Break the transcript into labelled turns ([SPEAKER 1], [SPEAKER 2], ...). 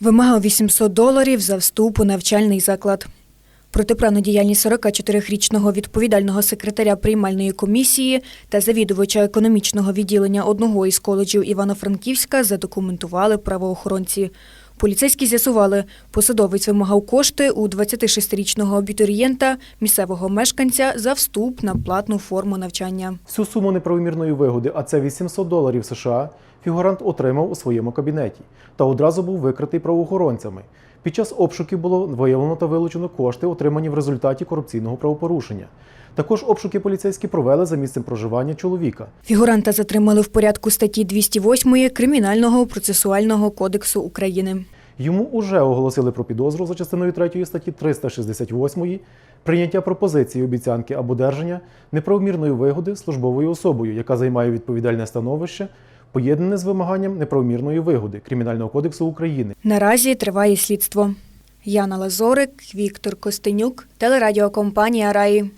[SPEAKER 1] Вимагав 800 доларів за вступ у навчальний заклад. Протиправну діяльність 44-річного відповідального секретаря приймальної комісії та завідувача економічного відділення одного із коледжів Івано-Франківська задокументували правоохоронці. Поліцейські з'ясували, посадовець вимагав кошти у 26-річного абітурієнта, місцевого мешканця, за вступ на платну форму навчання.
[SPEAKER 2] Всю суму неправомірної вигоди, а це 800 доларів США, фігурант отримав у своєму кабінеті та одразу був викритий правоохоронцями. Під час обшуків було виявлено та вилучено кошти, отримані в результаті корупційного правопорушення. Також обшуки поліцейські провели за місцем проживання чоловіка.
[SPEAKER 1] Фігуранта затримали в порядку статті 208 Кримінального процесуального кодексу України.
[SPEAKER 2] Йому уже оголосили про підозру за частиною 3 статті 368 прийняття пропозиції, обіцянки або держання неправомірної вигоди службовою особою, яка займає відповідальне становище, поєднане з вимаганням неправомірної вигоди Кримінального кодексу України.
[SPEAKER 1] Наразі триває слідство. Яна Лазорик, Віктор Костенюк, телерадіокомпанія Раї.